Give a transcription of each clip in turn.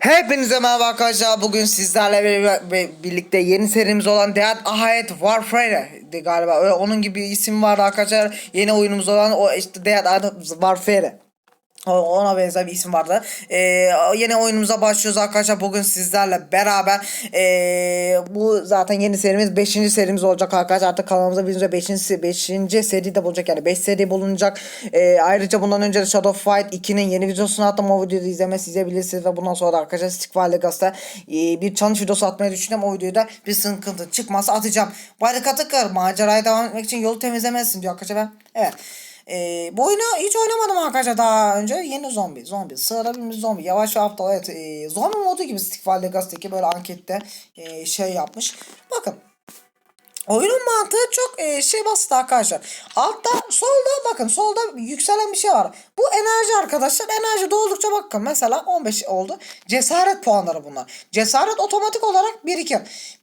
Hepinize merhaba arkadaşlar. Bugün sizlerle bir- bir- birlikte yeni serimiz olan Dead Ahead Warfare galiba. Onun gibi bir isim vardı arkadaşlar. Yeni oyunumuz olan o işte Dead Warfare. Ona benzer bir isim vardı. Ee, yeni oyunumuza başlıyoruz arkadaşlar. Bugün sizlerle beraber ee, bu zaten yeni serimiz 5. serimiz olacak arkadaşlar. Artık kanalımıza birinci 5. 5. seri de bulacak yani 5 seri bulunacak. Ee, ayrıca bundan önce Shadow Fight 2'nin yeni videosunu attım. O videoyu da izlemesi izleyebilirsiniz ve bundan sonra da arkadaşlar Stick Legacy'da ee, bir challenge videosu atmayı düşünüyorum. O videoyu da bir sıkıntı çıkmazsa atacağım. Barikatı kır. Maceraya devam etmek için yolu temizlemesin diyor arkadaşlar ben. Evet. Ee, bu oyunu hiç oynamadım arkadaşlar daha önce. Yeni zombi. Zombi. Bir zombi. Yavaş ve aptal. Evet. E, zombi modu gibi Stickfire Legacy'deki böyle ankette e, şey yapmış. Bakın. Oyunun mantığı çok e, şey basit arkadaşlar. Altta solda bakın solda yükselen bir şey var. Bu enerji arkadaşlar. Enerji doldukça bakın mesela 15 oldu. Cesaret puanları bunlar. Cesaret otomatik olarak birikir.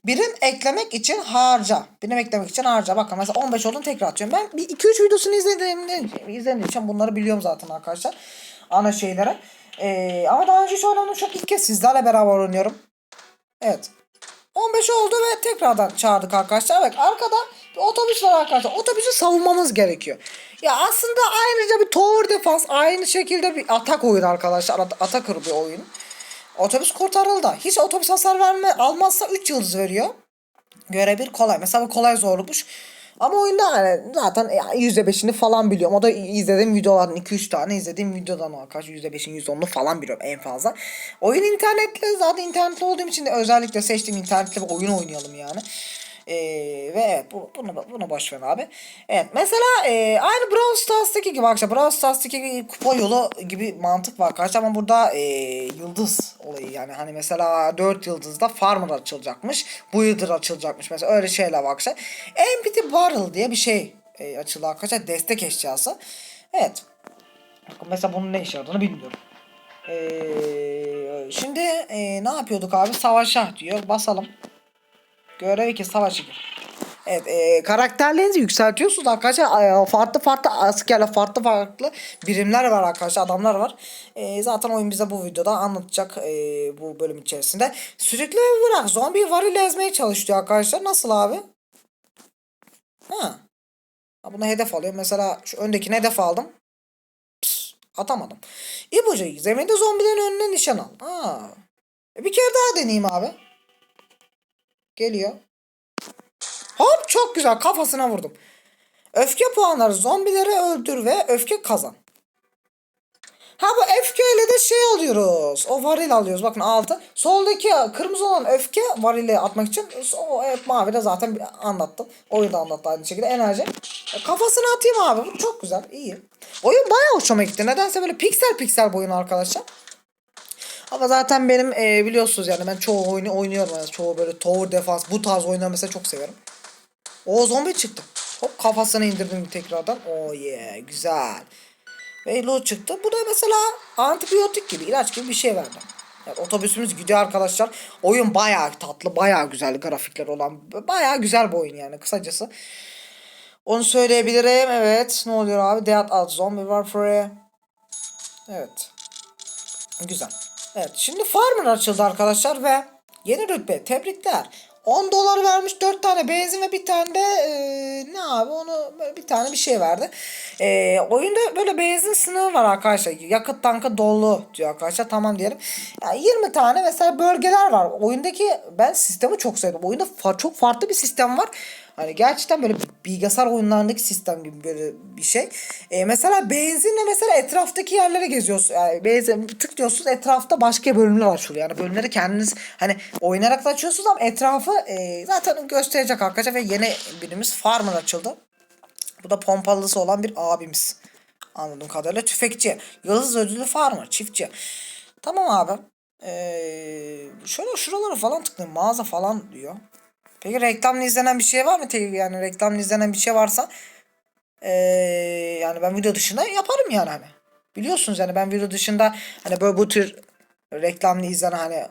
Birim eklemek için harca. Birim eklemek için harca. Bakın mesela 15 oldum tekrar atıyorum. Ben bir 2-3 videosunu izlediğimde izlediğim için bunları biliyorum zaten arkadaşlar. Ana şeylere. E, ama daha önce hiç oynamadım. Çok ilk kez sizlerle beraber oynuyorum. Evet. 15 oldu ve tekrardan çağırdık arkadaşlar. Evet arkada bir otobüs var arkadaşlar. Otobüsü savunmamız gerekiyor. Ya aslında ayrıca bir tower defense aynı şekilde bir atak oyunu arkadaşlar. At- Atak bir oyun. Otobüs kurtarıldı. Hiç otobüs hasar verme almazsa 3 yıldız veriyor. Göre bir kolay. Mesela kolay zorlukmuş. Ama oyunda yani zaten ya %5'ini falan biliyorum. O da izlediğim videolardan 2-3 tane izlediğim videodan o arkadaşlar %5'in %10'unu falan biliyorum en fazla. Oyun internetli zaten internetli olduğum için de özellikle seçtiğim internetli bir oyun oynayalım yani. Ee, ve evet bu, bunu, bunu boş ver abi. Evet mesela e, aynı Brawl Stars'taki gibi arkadaşlar Brawl Stars'taki kupa yolu gibi mantık var arkadaşlar ama burada e, yıldız olayı yani hani mesela 4 yıldızda farmer açılacakmış. Bu yıldır açılacakmış mesela öyle şeyler var arkadaşlar. Empty Barrel diye bir şey e, açıldı arkadaşlar destek eşyası. Evet. Bakın mesela bunun ne işe yaradığını bilmiyorum. Ee, şimdi e, ne yapıyorduk abi? Savaşa diyor. Basalım. Görev 2 savaş 2. Evet e, karakterlerinizi yükseltiyorsunuz arkadaşlar. E, farklı farklı askerle farklı farklı birimler var arkadaşlar. Adamlar var. E, zaten oyun bize bu videoda anlatacak e, bu bölüm içerisinde. Sürekli bırak. Zombi varil ezmeye çalışıyor arkadaşlar. Nasıl abi? Ha. buna hedef alıyor. Mesela şu öndekine hedef aldım. Atamadım. İpucu zeminde zombilerin önüne nişan al. Ha. E, bir kere daha deneyeyim abi. Geliyor. Hop çok güzel kafasına vurdum. Öfke puanları zombileri öldür ve öfke kazan. Ha bu öfkeyle de şey alıyoruz. O varil alıyoruz. Bakın altı. Soldaki kırmızı olan öfke varili atmak için. O evet, mavi de zaten anlattım. Oyun da anlattı aynı şekilde. Enerji. E, Kafasına atayım abi. Bu çok güzel. iyi. Oyun bayağı hoşuma gitti. Nedense böyle piksel piksel bu oyun arkadaşlar. Ama zaten benim e, biliyorsunuz yani ben çoğu oyunu oynuyorum. Yani çoğu böyle tower defense bu tarz oyunları mesela çok severim. O zombi çıktı. Hop kafasına indirdim tekrardan. Oh yeah güzel. Ve loot çıktı. Bu da mesela antibiyotik gibi ilaç gibi bir şey verdi. Yani otobüsümüz gidiyor arkadaşlar. Oyun bayağı tatlı, bayağı güzel grafikler olan, bayağı güzel bir oyun yani kısacası. Onu söyleyebilirim. Evet. Ne oluyor abi? Dead Out Zombie Warfare. Evet. Güzel. Evet. Şimdi Farmer açıldı arkadaşlar ve yeni rütbe. Tebrikler. 10 dolar vermiş 4 tane benzin ve bir tane de e, ne abi onu böyle bir tane bir şey verdi. E, oyunda böyle benzin sınırı var arkadaşlar. Yakıt tankı dolu diyor arkadaşlar. Tamam diyelim. Yani 20 tane mesela bölgeler var. Oyundaki ben sistemi çok sevdim. Oyunda fa- çok farklı bir sistem var. Hani gerçekten böyle bilgisayar oyunlarındaki sistem gibi böyle bir şey. Ee, mesela benzinle mesela etraftaki yerlere geziyorsun. Yani benzin tıklıyorsunuz etrafta başka bölümler açılıyor. Yani bölümleri kendiniz hani oynayarak da açıyorsunuz ama etrafı e, zaten gösterecek arkadaşlar ve yeni birimiz Farmer açıldı. Bu da pompalısı olan bir abimiz. Anladığım kadarıyla tüfekçi. Yıldız ödüllü farmer, çiftçi. Tamam abi. Ee, şöyle şuralara falan tıklayayım. Mağaza falan diyor. Peki reklamla izlenen bir şey var mı? Yani reklamla izlenen bir şey varsa ee, yani ben video dışında yaparım yani hani. Biliyorsunuz yani ben video dışında hani böyle bu tür reklamlı izlenen hani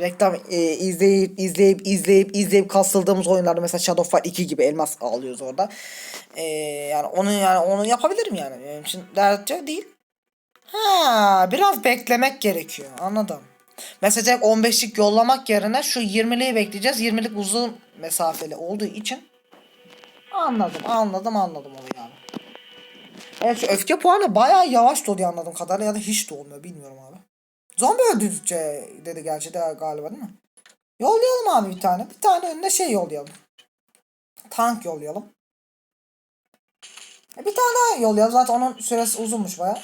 reklam e, izleyip izleyip izleyip izleyip kasıldığımız oyunlarda mesela Shadow Fight 2 gibi elmas alıyoruz orada. E, yani onu yani onu yapabilirim yani. Benim için dert değil. Ha, biraz beklemek gerekiyor. Anladım. Mesela direkt 15'lik yollamak yerine şu 20'liği bekleyeceğiz. 20'lik uzun mesafeli olduğu için anladım anladım anladım onu yani. Evet şu öfke puanı bayağı yavaş doluyor anladığım kadarıyla ya da hiç dolmuyor bilmiyorum abi. Zombi öldürdükçe dedi gerçi de galiba değil mi? Yollayalım abi bir tane. Bir tane önüne şey yollayalım. Tank yollayalım. E bir tane daha yollayalım. Zaten onun süresi uzunmuş baya.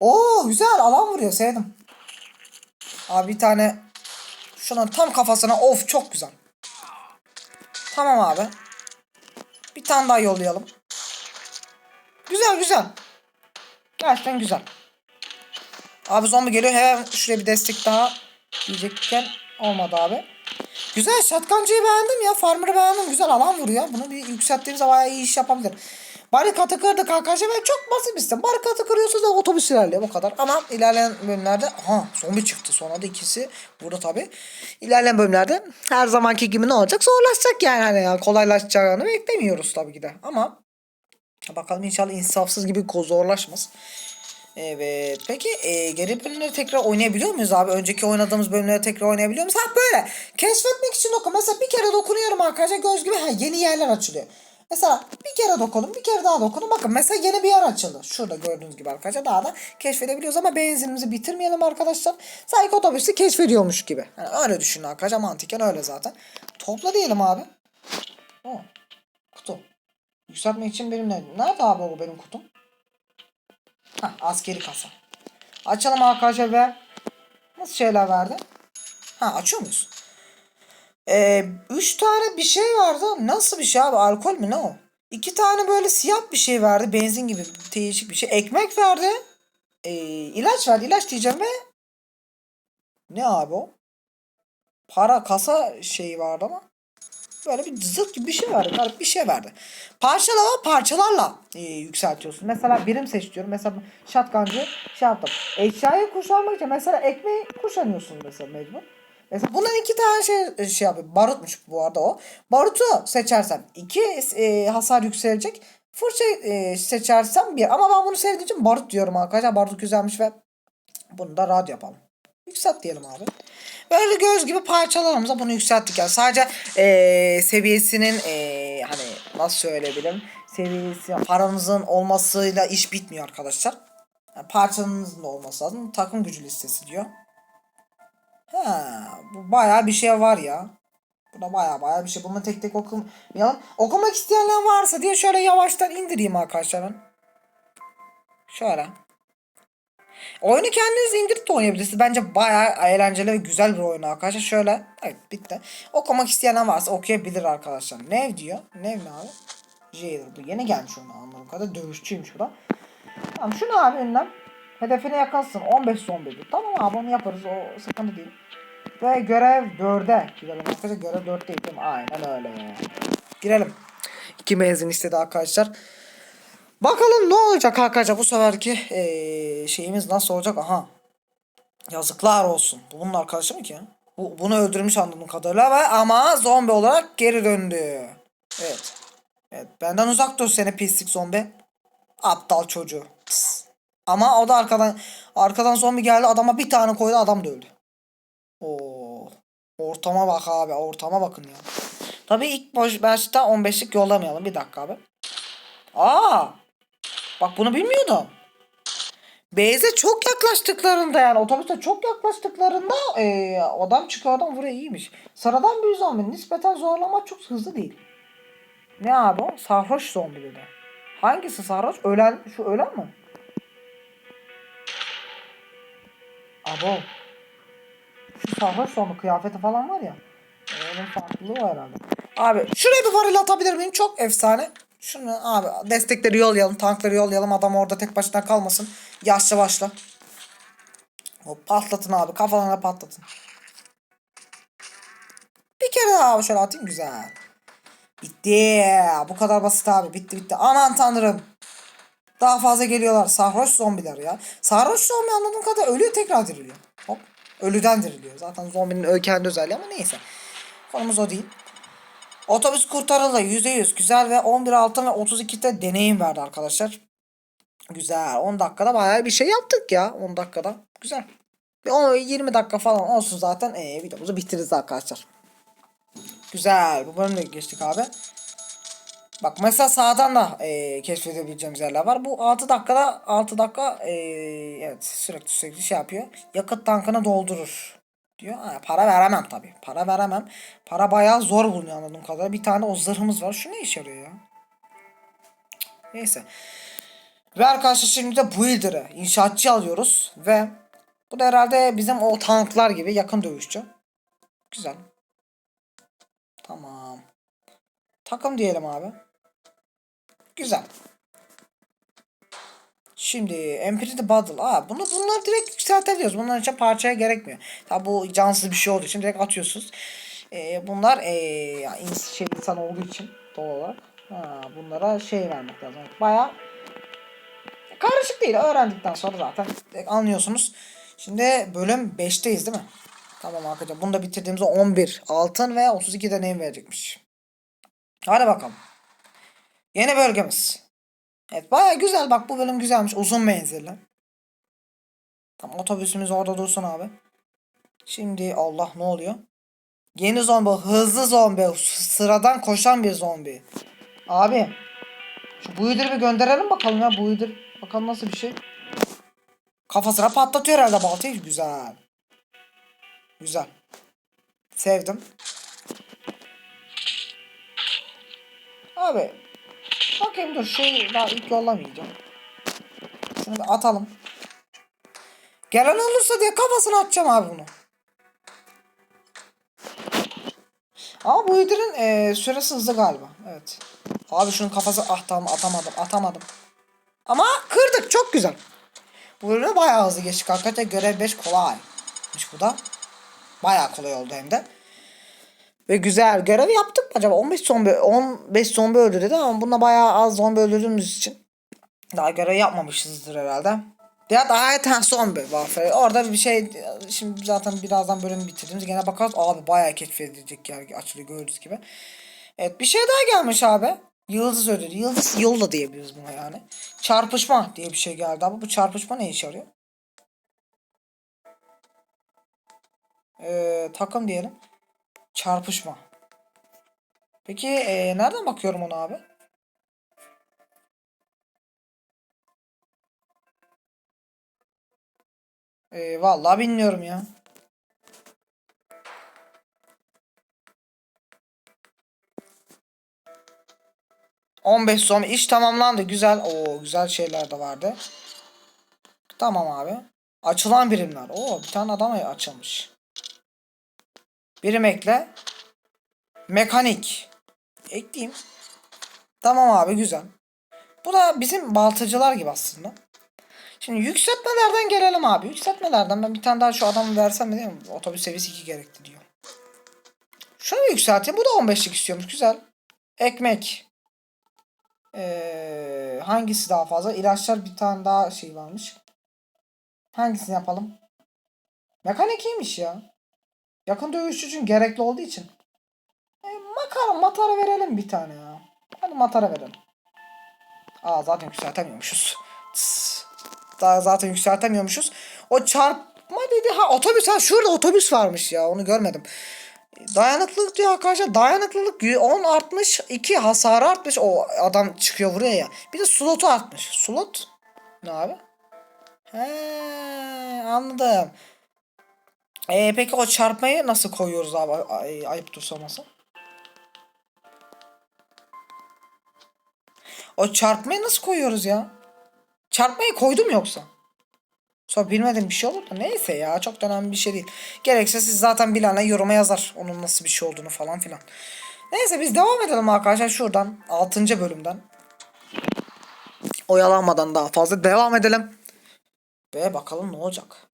Oo güzel alan vuruyor sevdim. Abi bir tane şunun tam kafasına of çok güzel. Tamam abi. Bir tane daha yollayalım. Güzel güzel. Gerçekten güzel. Abi zombi geliyor. Hemen şuraya bir destek daha diyecekken olmadı abi. Güzel şatkancıyı beğendim ya. Farmer'ı beğendim. Güzel alan vuruyor. Bunu bir yükselttiğimizde bayağı iyi iş yapabilir. Barikatı kırdık arkadaşlar. Ben çok basit bir sistem. Barikatı kırıyorsunuz da otobüs ilerliyor bu kadar. Ama ilerleyen bölümlerde ha zombi çıktı. Sonra da ikisi burada tabi. İlerleyen bölümlerde her zamanki gibi ne olacak? Zorlaşacak yani. Hani ya, kolaylaşacağını beklemiyoruz tabii ki de. Ama bakalım inşallah insafsız gibi zorlaşmaz. Evet. Peki e, geri bölümleri tekrar oynayabiliyor muyuz abi? Önceki oynadığımız bölümleri tekrar oynayabiliyor muyuz? Ha böyle. Keşfetmek için dokun. Mesela bir kere dokunuyorum arkadaşlar. Göz gibi ha, yeni yerler açılıyor. Mesela bir kere dokunun, bir kere daha dokunun. Bakın mesela yeni bir yer açıldı. Şurada gördüğünüz gibi arkadaşlar daha da keşfedebiliyoruz ama benzinimizi bitirmeyelim arkadaşlar. Sanki otobüsü keşfediyormuş gibi. Yani öyle düşünün arkadaşlar mantıken öyle zaten. Topla diyelim abi. O. Kutu. Yükseltmek için benim ne? Nerede abi o benim kutum? Hah, askeri kasa. Açalım arkadaşlar ve nasıl şeyler verdi? Ha açıyor muyuz? Ee, üç tane bir şey vardı. Nasıl bir şey abi? Alkol mü ne o? İki tane böyle siyah bir şey verdi. Benzin gibi değişik bir şey. Ekmek verdi. Ee, ilaç verdi. İlaç diyeceğim ve ne abi o? Para kasa şeyi vardı ama böyle bir zırt gibi bir şey verdi. Garip bir şey verdi. Parçalama parçalarla e, yükseltiyorsun. Mesela birim seç diyorum. Mesela şatkancı şey yaptım. Eşyayı kuşanmak için mesela ekmeği kuşanıyorsun mesela mecbur. Mesela bundan iki tane şey şey yapıyor. Barutmuş bu arada o. Barutu seçersem iki e, hasar yükselecek. Fırça e, seçersem bir. Ama ben bunu sevdiğim için barut diyorum arkadaşlar. Barut güzelmiş ve bunu da rad yapalım. Yükselt diyelim abi. Böyle göz gibi parçalarımıza bunu yükselttik. Yani sadece eee, seviyesinin eee, hani nasıl söyleyebilirim seviyesi paranızın olmasıyla iş bitmiyor arkadaşlar. Yani parçanızın da olması lazım. Takım gücü listesi diyor. Ha, bu bayağı bir şey var ya. Bu da bayağı bayağı bir şey. Bunu tek tek okumayalım. Okumak isteyenler varsa diye şöyle yavaştan indireyim arkadaşlar. Şöyle. Oyunu kendiniz indirip de oynayabilirsiniz. Bence bayağı eğlenceli ve güzel bir oyun arkadaşlar. Şöyle. Evet bitti. Okumak isteyen varsa okuyabilir arkadaşlar. Nev diyor. Ne abi? Jailer. Bu yeni gelmiş oyuna anladığım kadar. Dövüşçüymüş bu da. Tamam şunu abi ünlem. Hedefine yakınsın. 15 zombi. Tamam abi onu yaparız. O sıkıntı değil. Ve görev 4'e girelim arkadaşlar. Görev 4 değil? Aynen öyle. Girelim. İki benzin istedi arkadaşlar. Bakalım ne olacak arkadaşlar bu seferki eee, şeyimiz nasıl olacak? Aha. Yazıklar olsun. Bu bunun arkadaşı mı ki? Bu, bunu öldürmüş anladığım kadarıyla ve ama zombi olarak geri döndü. Evet. Evet benden uzak dur seni pislik zombi. Aptal çocuğu. Pıs. Ama o da arkadan arkadan zombi geldi adama bir tane koydu adam da öldü. Oo. Ortama bak abi ortama bakın ya. Tabii ilk baş, başta 15'lik yollamayalım bir dakika abi. Aa! Bak bunu bilmiyordum. Beyze çok yaklaştıklarında yani otobüste çok yaklaştıklarında eee, adam çıkıyor adam vuruyor iyiymiş. Sıradan bir zombi nispeten zorlama çok hızlı değil. Ne abi o? Sarhoş zombi dedi. Hangisi sarhoş? Ölen, şu ölen mi? Abo. Şu sarhoş zombi kıyafeti falan var ya. Onun farklılığı var herhalde. Abi şuraya bir varil atabilir miyim? Çok efsane. Şunu abi destekleri yollayalım, tankları yollayalım. Adam orada tek başına kalmasın. Yaşlı başla. Hop patlatın abi. Kafalarına patlatın. Bir kere daha abi şöyle atayım. Güzel. Bitti. Bu kadar basit abi. Bitti bitti. Aman tanrım. Daha fazla geliyorlar. Sarhoş zombiler ya. Sarhoş zombi anladığım kadar ölüyor tekrar diriliyor. Hop. Ölüden diriliyor. Zaten zombinin kendi özelliği ama neyse. Konumuz o değil. Otobüs kurtarıldı. %100 güzel ve 11 altın ve 32 de deneyim verdi arkadaşlar. Güzel. 10 dakikada bayağı bir şey yaptık ya. 10 dakikada. Güzel. Bir 10 20 dakika falan olsun zaten ee, videomuzu bitiririz arkadaşlar. Güzel. Bu bölümde geçtik abi. Bak mesela sağdan da e, keşfedebileceğimiz yerler var. Bu 6 dakikada 6 dakika e, evet sürekli sürekli şey yapıyor. Yakıt tankını doldurur diyor. Ha, para veremem tabi. Para veremem. Para bayağı zor bulunuyor anladığım kadarıyla. Bir tane o zırhımız var. Şu ne işe yarıyor ya? Neyse. Ve arkadaşlar şimdi de Builder'ı inşaatçı alıyoruz ve bu da herhalde bizim o tanklar gibi yakın dövüşçü. Güzel. Tamam. Takım diyelim abi. Güzel. Şimdi Empirity Battle. Aa, bunu bunları direkt yükseltebiliyoruz. Bunların için parçaya gerekmiyor. Tabi bu cansız bir şey olduğu için direkt atıyorsunuz. Ee, bunlar ee, ya ins şey insan olduğu için doğal olarak. Ha, bunlara şey vermek lazım. Baya karışık değil. Öğrendikten sonra zaten anlıyorsunuz. Şimdi bölüm 5'teyiz değil mi? Tamam arkadaşlar. Bunu da bitirdiğimizde 11 altın ve 32 deneyim verecekmiş. Hadi bakalım. Yeni bölgemiz. Evet baya güzel bak bu bölüm güzelmiş. Uzun menzilli. Tamam otobüsümüz orada dursun abi. Şimdi Allah ne oluyor? Yeni zombi hızlı zombi sıradan koşan bir zombi. Abi şu Buider'ı bir gönderelim bakalım ya Buider. Bakalım nasıl bir şey. Kafasına patlatıyor herhalde baltayı. Güzel. Güzel. Sevdim. Abi. Bakayım dur şey daha ilk yollamayacağım. Şunu bir atalım. Gelen olursa diye kafasına atacağım abi bunu. Ama bu hidrin e, süresi hızlı galiba. Evet. Abi şunun kafası ah tamam atamadım atamadım. Ama kırdık çok güzel. Bu ürünü bayağı hızlı geçtik. Hakikaten görev 5 kolaymış bu da. Bayağı kolay oldu hem de. Ve güzel görev yaptık mı acaba? 15 zombi 15 zombi öldürdü ama bunda bayağı az zombi öldürdüğümüz için daha görev yapmamışızdır herhalde. Ya daha eten zombi var. Orada bir şey şimdi zaten birazdan bölümü bitirdiğimiz gene bakarız. Abi bayağı keşfedilecek yer açılıyor gördüğünüz gibi. Evet bir şey daha gelmiş abi. Yıldız ödülü. Yıldız yolla diyebiliriz buna yani. Çarpışma diye bir şey geldi ama bu çarpışma ne işe yarıyor? Ee, takım diyelim. Çarpışma. Peki ee, nereden bakıyorum ona abi? Ee, vallahi bilmiyorum ya. On beş son iş tamamlandı. Güzel. Oo güzel şeyler de vardı. Tamam abi. Açılan birimler. Oo bir tane adam açılmış. Birim ekle. Mekanik. Ekleyeyim. Tamam abi güzel. Bu da bizim baltacılar gibi aslında. Şimdi yükseltmelerden gelelim abi. Yükseltmelerden ben bir tane daha şu adamı versem mi değil mi? Otobüs seviyesi 2 gerekti diyor. Şunu yükselteyim. Bu da 15'lik istiyormuş. Güzel. Ekmek. Ee, hangisi daha fazla? İlaçlar bir tane daha şey varmış. Hangisini yapalım? Mekanik iyiymiş ya. Yakın dövüş için gerekli olduğu için. E, makara, matara verelim bir tane ya. Hadi matara verelim. Aa zaten yükseltemiyormuşuz. Daha zaten yükseltemiyormuşuz. O çarpma dedi. Ha otobüs ha şurada otobüs varmış ya onu görmedim. Dayanıklılık diyor arkadaşlar. Dayanıklılık 10 artmış. 2 hasarı artmış. O adam çıkıyor buraya ya. Bir de slotu artmış. Slot ne abi? He anladım. E, peki o çarpmayı nasıl koyuyoruz abi? Ay, ayıp sorması. O çarpmayı nasıl koyuyoruz ya? Çarpmayı koydum yoksa. Sonra bilmediğim bir şey olur da neyse ya çok önemli bir şey değil. Gerekse siz zaten bilene yoruma yazar onun nasıl bir şey olduğunu falan filan. Neyse biz devam edelim arkadaşlar şuradan 6. bölümden. Oyalanmadan daha fazla devam edelim. Ve bakalım ne olacak.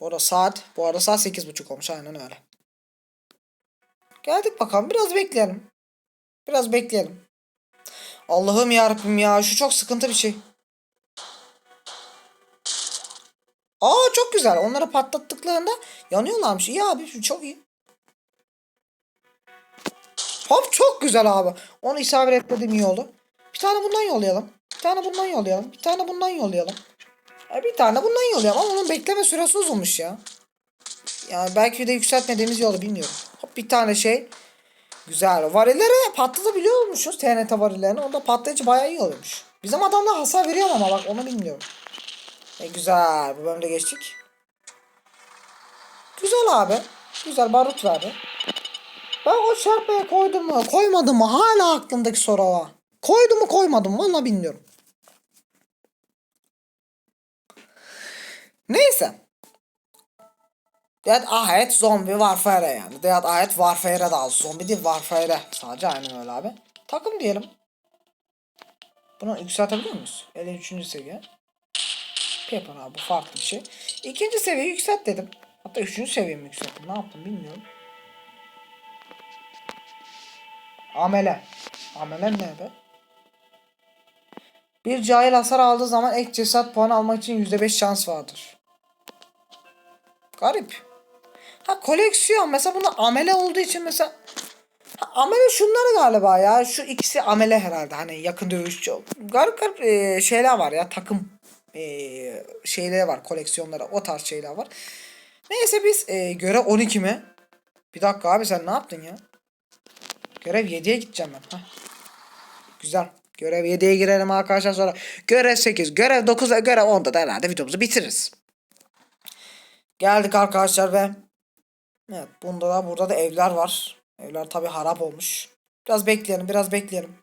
Bu arada saat, bu arada saat 8.30 olmuş aynen öyle. Geldik bakalım biraz bekleyelim. Biraz bekleyelim. Allah'ım yarabbim ya şu çok sıkıntı bir şey. Aa çok güzel. Onları patlattıklarında yanıyorlarmış. İyi abi çok iyi. Hop çok güzel abi. Onu isabet etmediğim iyi oldu. Bir tane bundan yollayalım. Bir tane bundan yollayalım. Bir tane bundan yollayalım. E, bir tane bundan iyi oluyor ama onun bekleme süresi uzunmuş ya. Yani belki de yükseltmediğimiz yolu bilmiyorum. Hop bir tane şey. Güzel. Varilleri patlatabiliyormuşuz TNT varillerini. Onda patlayıcı bayağı iyi oluyormuş. Bizim adamlar hasar veriyor ama bak onu bilmiyorum. E, güzel. Bu bölümde geçtik. Güzel abi. Güzel barut verdi. Ben o çarpmaya koydum mu koymadım mı hala aklımdaki soru o. Koydum mu koymadım mı valla bilmiyorum. Neyse. Dead Ahead Zombie Warfare yani. Dead Ahead Warfare'e de al. Zombi değil Warfare. Sadece aynen öyle abi. Takım diyelim. Bunu yükseltebiliyor muyuz? 53. seviye. Pepper abi bu farklı bir şey. İkinci seviye yükselt dedim. Hatta üçüncü seviyemi yükselttim. Ne yaptım bilmiyorum. Amele. Amele ne be? Bir cahil hasar aldığı zaman ek cesaret puanı almak için %5 şans vardır. Garip. Ha koleksiyon mesela bunda amele olduğu için mesela ha, amele şunları galiba ya şu ikisi amele herhalde hani yakın dövüşçü garip garip e, şeyler var ya takım e, şeyleri var koleksiyonlara o tarz şeyler var. Neyse biz e, görev 12 mi? Bir dakika abi sen ne yaptın ya? Görev 7'ye gideceğim ben. Heh. Güzel. Görev 7'ye girelim arkadaşlar sonra. Görev 8, görev 9, görev 10'da da herhalde videomuzu bitiririz. Geldik arkadaşlar ve Evet bunda da burada da evler var. Evler tabi harap olmuş. Biraz bekleyelim biraz bekleyelim.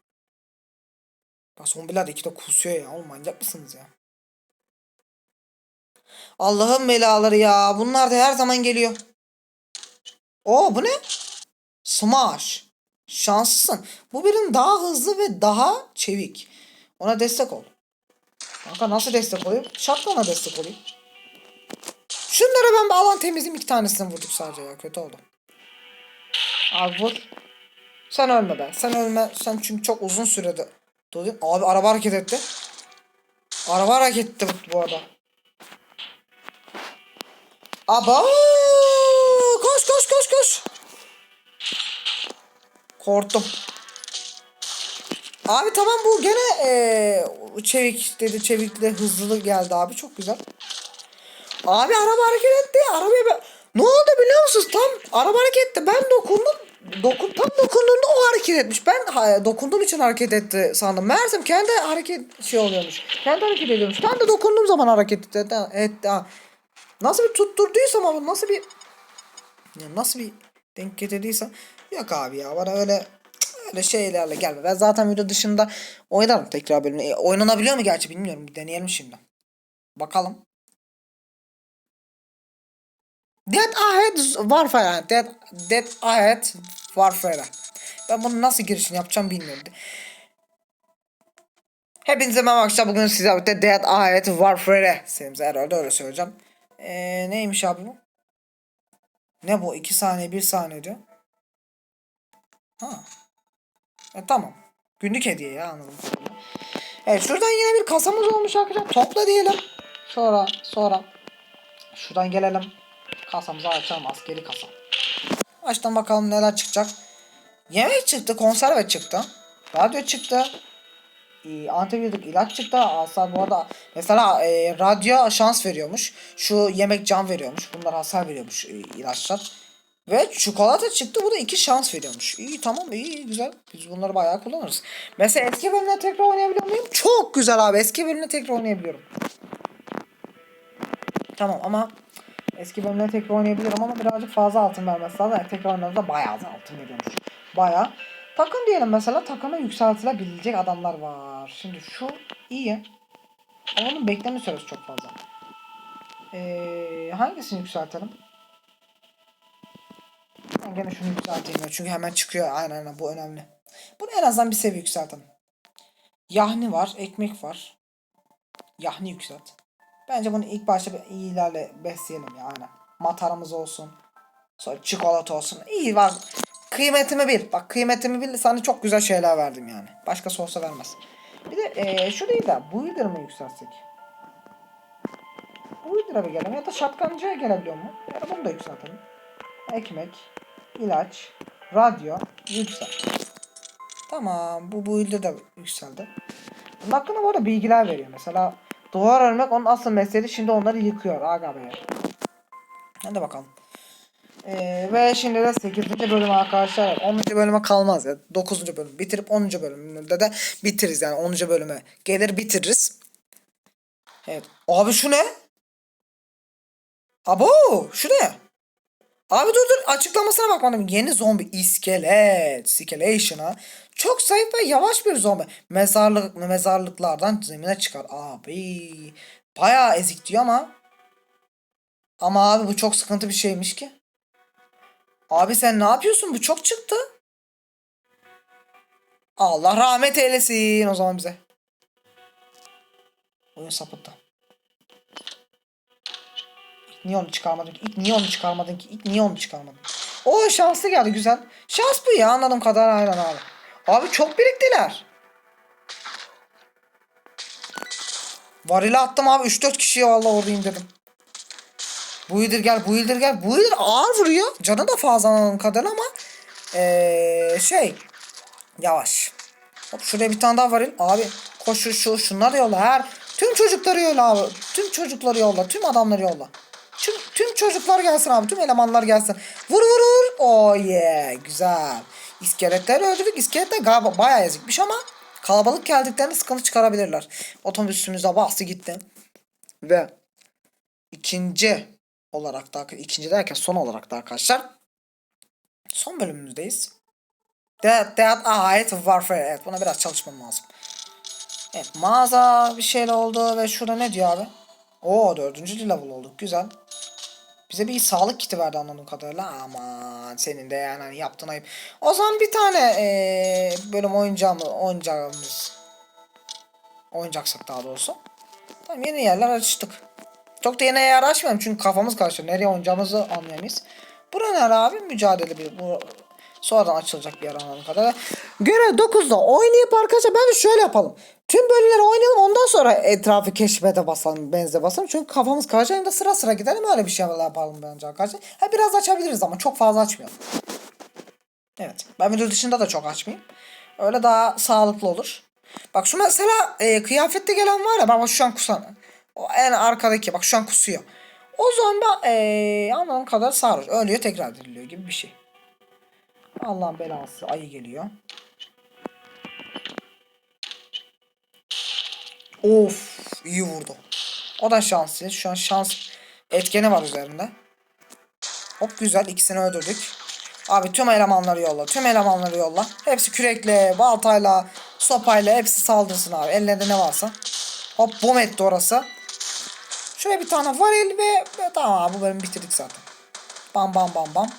Bak zombiler de ikide kusuyor ya. Oğlum manyak mısınız ya? Allah'ın belaları ya. Bunlar da her zaman geliyor. Oo bu ne? Smash. Şanslısın. Bu birinin daha hızlı ve daha çevik. Ona destek ol. Kanka nasıl destek olayım? Shotgun'a destek olayım. Şunlara ben bir alan temizleyeyim. iki tanesini vurduk sadece ya. Kötü oldu. Abi vur. Sen ölme be. Sen ölme. Sen çünkü çok uzun sürede doluyor. Abi araba hareket etti. Araba hareket etti bu arada. Aba! Koş koş koş koş. Korktum. Abi tamam bu gene eee, çevik dedi çevikle hızlı geldi abi çok güzel. Abi araba hareket etti. Arabaya ben... Ne oldu biliyor musunuz? Tam araba hareket etti. Ben dokundum. Dokun, tam dokunduğunda o hareket etmiş. Ben ha, dokunduğum için hareket etti sandım. Meğersem kendi hareket şey oluyormuş. Kendi hareket ediyormuş. Ben de dokunduğum zaman hareket etti. etti ha. Nasıl bir tutturduysam ama nasıl bir ya nasıl bir denk getirdiysem yok abi ya bana öyle öyle şeylerle gelme. Ben zaten video dışında oynarım tekrar bölümü. E, oynanabiliyor mu gerçi bilmiyorum. Bir deneyelim şimdi. Bakalım. Dead Ahead Warfare. Dead, Dead Ahead Warfare. Ben bunu nasıl girişini yapacağım bilmiyorum. Hepinize merhaba arkadaşlar. Bugün sizlerle birlikte Dead Ahead Warfare serimize herhalde öyle söyleyeceğim. Ee, neymiş abi bu? Ne bu? 2 saniye 1 saniye diyor. Ha. E, tamam. Günlük hediye ya anladım. Evet şuradan yine bir kasamız olmuş arkadaşlar. Topla diyelim. Sonra sonra. Şuradan gelelim. Kasamızı açalım askeri kasa. Baştan bakalım neler çıkacak. Yemek çıktı, konserve çıktı. Radyo çıktı. E, antibiyotik ilaç çıktı. Aslında bu arada mesela e, radyo şans veriyormuş. Şu yemek can veriyormuş. Bunlar hasar veriyormuş e, ilaçlar. Ve çikolata çıktı. Bu da iki şans veriyormuş. İyi tamam iyi güzel. Biz bunları bayağı kullanırız. Mesela eski bölümde tekrar oynayabiliyor muyum? Çok güzel abi. Eski bölümde tekrar oynayabiliyorum. Tamam ama eski bölümleri tekrar oynayabilirim ama birazcık fazla altın vermesi lazım. Yani tekrar oynadığımda bayağı az altın veriyormuş. Bayağı. Takım diyelim mesela takıma yükseltilebilecek adamlar var. Şimdi şu iyi. Onun bekleme süresi çok fazla. Ee, hangisini yükseltelim? Ben gene şunu yükselteyim. Çünkü hemen çıkıyor. Aynen aynen bu önemli. Bunu en azından bir seviye yükseltelim. Yahni var. Ekmek var. Yahni yükselt. Bence bunu ilk başta bir iyilerle besleyelim ya. Aynen. Matarımız olsun. Sonra çikolata olsun. İyi var. Kıymetimi bil. Bak kıymetimi bil. Sana çok güzel şeyler verdim yani. Başkası olsa vermez. Bir de ee, şu değil de bu mı yükseltsek? Bu bir gelelim ya da şatkancıya gelebiliyor mu? Ya da bunu da yükseltelim. Ekmek, ilaç, radyo, yüksel. Tamam bu build'e de yükseldi. Bunun hakkında bu arada bilgiler veriyor. Mesela Duvar örmek onun asıl mesleği. Şimdi onları yıkıyor. Aga be. Hadi bakalım. Ee, ve şimdi de 8. bölüm arkadaşlar. 10. bölüme kalmaz ya. 9. bölüm. Bitirip 10. bölümde de bitiririz yani 10. bölüme. Gelir bitiririz. Evet. Abi şu ne? Abo şu ne? Abi dur dur açıklamasına bakmadım. Yeni zombi iskelet. Skeletion'a. Çok zayıf ve yavaş bir zombi. Mezarlık mezarlıklardan zemine çıkar. Abi bayağı ezik diyor ama. Ama abi bu çok sıkıntı bir şeymiş ki. Abi sen ne yapıyorsun? Bu çok çıktı. Allah rahmet eylesin o zaman bize. Oyun sapıttı. Niye onu çıkarmadın ki? İlk niye onu çıkarmadın ki? İlk niye onu çıkarmadın? O şanslı geldi güzel. Şans bu ya anladığım kadar aynen abi. Abi çok biriktiler. Varile attım abi 3-4 kişiye vallahi orada indirdim. Bu iyidir gel bu iyidir gel. Bu iyidir ağır vuruyor. Canı da fazla anladığım kadarıyla ama ee, şey yavaş. Hop şuraya bir tane daha varil. Abi koş şu, şu şunları yolla. Her tüm çocukları yolla abi. Tüm çocukları yolla. Tüm adamları yolla. Tüm, çocuklar gelsin abi. Tüm elemanlar gelsin. Vur vur vur. Oh yeah. Güzel. İskeletleri öldürdük. İskeletler galiba bayağı ezikmiş ama kalabalık geldiklerinde sıkıntı çıkarabilirler. Otobüsümüze bastı gitti. Ve ikinci olarak da ikinci derken son olarak da arkadaşlar son bölümümüzdeyiz. Dead, Dead ait Warfare. Evet buna biraz çalışmam lazım. Evet mağaza bir şeyle oldu ve şurada ne diyor abi? Oo dördüncü level olduk güzel. Bize bir sağlık kiti verdi anladığım kadarıyla. Aman senin de yani hani yaptığın ayıp. O zaman bir tane ee, bölüm oyuncağımız, oyuncağımız oynayacaksak daha doğrusu. Tamam yeni yerler açtık. Çok da yeni yer açmıyorum çünkü kafamız karışıyor. Nereye oynayacağımızı anlayamayız. Bura nere abi? Mücadele bir. Bu sonradan açılacak bir yer anladığım kadarıyla. Görev 9'da oynayıp arkadaşlar bence şöyle yapalım. Tüm bölümleri oynayalım ondan sonra etrafı keşfete basalım, benze basalım. Çünkü kafamız karışıyor hem de sıra sıra gidelim öyle bir şey yapalım bence arkadaşlar. Ha biraz açabiliriz ama çok fazla açmayalım. Evet. Ben video dışında da çok açmayayım. Öyle daha sağlıklı olur. Bak şu mesela e, kıyafette gelen var ya bak şu an kusan. O en arkadaki bak şu an kusuyor. O zombi e, anladığım kadar sarhoş. Ölüyor tekrar diriliyor gibi bir şey. Allah'ın belası ayı geliyor. Of iyi vurdu. O da şanslı. Şu an şans etkeni var üzerinde. Hop güzel ikisini öldürdük. Abi tüm elemanları yolla. Tüm elemanları yolla. Hepsi kürekle, baltayla, sopayla hepsi saldırsın abi. Ellerinde ne varsa. Hop bom etti orası. Şöyle bir tane varil ve, ve tamam abi bu bölümü bitirdik zaten. Bam bam bam bam.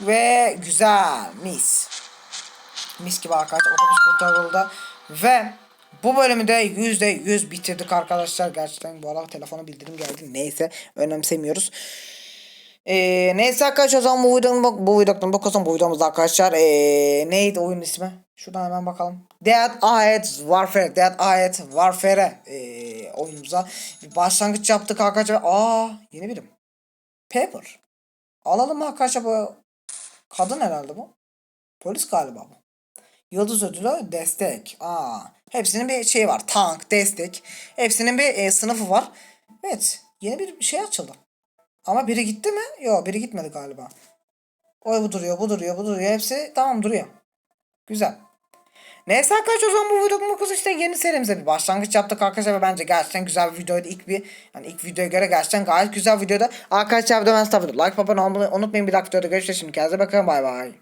Ve güzel mis. Mis gibi arkadaşlar otobüs kurtarıldı. Ve bu bölümü de yüzde yüz bitirdik arkadaşlar. Gerçekten bu arada telefona bildirim geldi. Neyse önemsemiyoruz. Ee, neyse arkadaşlar o zaman bu videonun bak bu videonun bakalım bu videomuzda arkadaşlar ee, neydi oyun ismi? Şuradan hemen bakalım. Dead Ayet Warfare. Dead Ayet Warfare ee, oyunumuza bir başlangıç yaptık arkadaşlar. Aa yeni birim. Paper. Alalım mı arkadaşlar bu kadın herhalde bu. Polis galiba bu. Yıldız ödülü destek. Aa, hepsinin bir şey var. Tank, destek. Hepsinin bir e, sınıfı var. Evet. Yeni bir şey açıldı. Ama biri gitti mi? Yok biri gitmedi galiba. Oy bu duruyor, bu duruyor, bu duruyor. Hepsi tamam duruyor. Güzel. Neyse arkadaşlar o zaman bu videonun bu işte yeni serimize bir başlangıç yaptık arkadaşlar ve bence gerçekten güzel bir videoydu. İlk bir yani ilk videoya göre gerçekten gayet güzel videoydu. Arkadaşlar videomu tabii like abone olmayı unutmayın. Bir dakika videoda görüşürüz şimdi. Kendinize bakın bay bay.